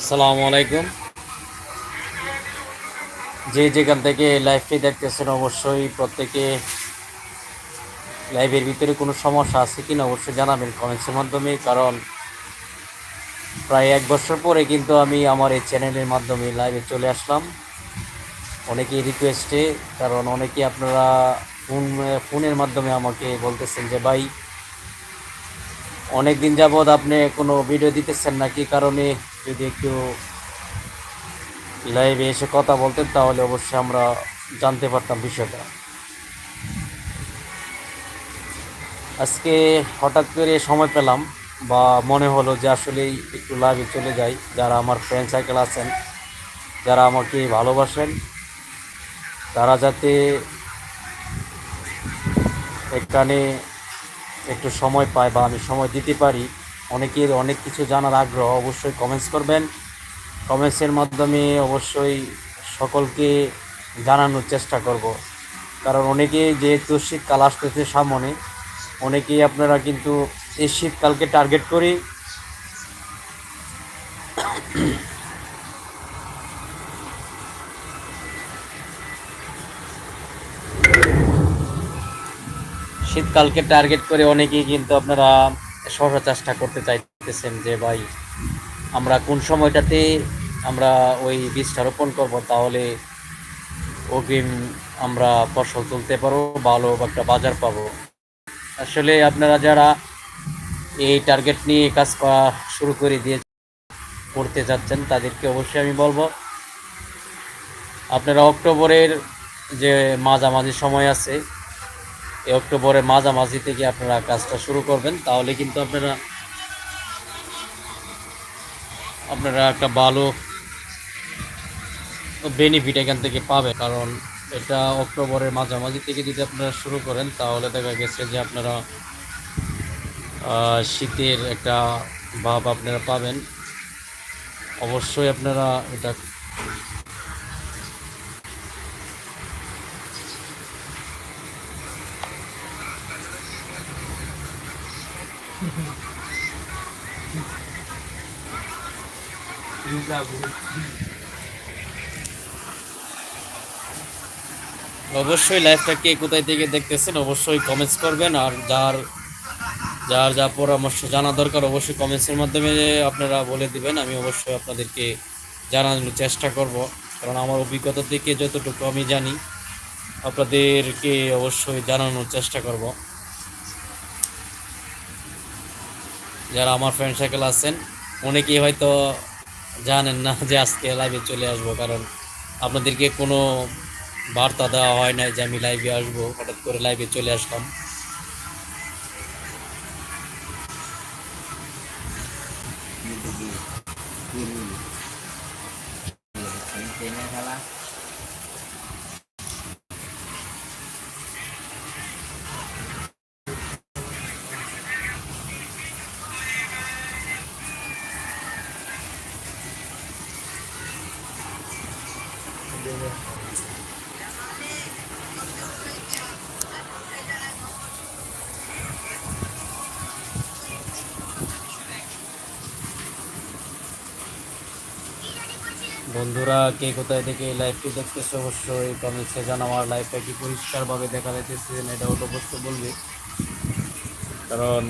আসসালামু আলাইকুম। যে যেখান থেকে লাইভটি দেখতেছেন, অবশ্যই প্রত্যেকে লাইভের ভিতরে কোনো সমস্যা আছে কিনা অবশ্যই জানাবেন কমেন্টসের মাধ্যমে, কারণ প্রায় এক বছর পরে কিন্তু আমি আমার এই চ্যানেলের মাধ্যমে লাইভে চলে আসলাম। অনেকেই রিকোয়েস্টে কারণ অনেকেই আপনারা ফোন ফোনের মাধ্যমে আমাকে বলতেছেন যে, ভাই অনেক দিন যাবৎ আপনি কোনো ভিডিও দিতেছেন না কি কারণে যদি একটু লাইভে এসে কথা বলতেন, তাহলে অবশ্যই আমরা জানতে পারতাম বিষয়টা। আজকে হঠাৎ করে সময় পেলাম বা মনে হলো যে আসলেই একটু লাইভে চলে যাই। যারা আমার ফ্রেন্ড সার্কেল আছেন, যারা আমাকে ভালোবাসেন, তারা যাতে এখানে একটু সময় পায় বা আমি সময় দিতে পারি অনেকের অনেক কিছু জানার আগ্রহ অবশ্যই কমেন্টস করবেন। কমেন্টসের মাধ্যমে অবশ্যই সকলকে জানানোর চেষ্টা করব। কারণ অনেকে যেহেতু শীতকাল আসতেছে সামনে, অনেকেই আপনারা কিন্তু এই শীতকালকে টার্গেট করি। শীতকালকে টার্গেট করে অনেকেই কিন্তু আপনারা শশা চাষটা করতে চাইতেছেন যে, ভাই, আমরা কোন সময়টাতে আমরা ওই বীজটা রোপণ করব তাহলে অগ্রিম আমরা ফসল তুলতে পারব, ভালো একটা বাজার পাবো? আসলে আপনারা যারা এই টার্গেট নিয়ে কাজ করা শুরু করে দিয়ে করতে যাচ্ছেন, তাদেরকে অবশ্যই আমি বলব, আপনারা অক্টোবরের যে মাঝামাঝি সময় আছে এই অক্টোবরের মাঝামাঝি থেকে আপনারা কাজটা শুরু করবেন, তাহলে কিন্তু আপনারা আপনারা একটা ভালো বেনিফিট এখান থেকে পাবে কারণ এটা অক্টোবরের মাঝামাঝি থেকে যদি আপনারা শুরু করেন, তাহলে দেখা গেছে যে আপনারা শীতের একটা ভাব আপনারা পাবেন। অবশ্যই আপনারা এটা অবশ্যই লাইভটা কে কোথায় থেকে দেখতেছেন, অবশ্যই কমেন্টস করবেন। আর যার যার যা পরামর্শ জানা দরকার, অবশ্যই কমেন্টসের মাধ্যমে আপনারা বলে দিবেন। আমি অবশ্যই আপনাদেরকে জানানোর চেষ্টা করব। কারণ আমার অভিজ্ঞতা থেকে যতটুকু আমি জানি, আপনাদেরকে অবশ্যই জানানোর চেষ্টা করব। যারা আমার ফ্রেন্ড সার্কেল আছেন, অনেকেই হয়তো জানেন না যে আজকে লাইভে চলে আসব, কারণ আপনাদেরকে কোনো বার্তা দেওয়া হয় নাই যে আমি লাইভে আসব, হঠাৎ করে লাইভে চলে আসলাম। বন্ধুরা, কে কোথায় থেকে লাইভটি দেখতেছে অবশ্যই কমেন্টসে জানাও। আমার লাইভটা কি পরিষ্কারভাবে দেখা যাইতেছে এটা হলো অবশ্যই বলবে। কারণ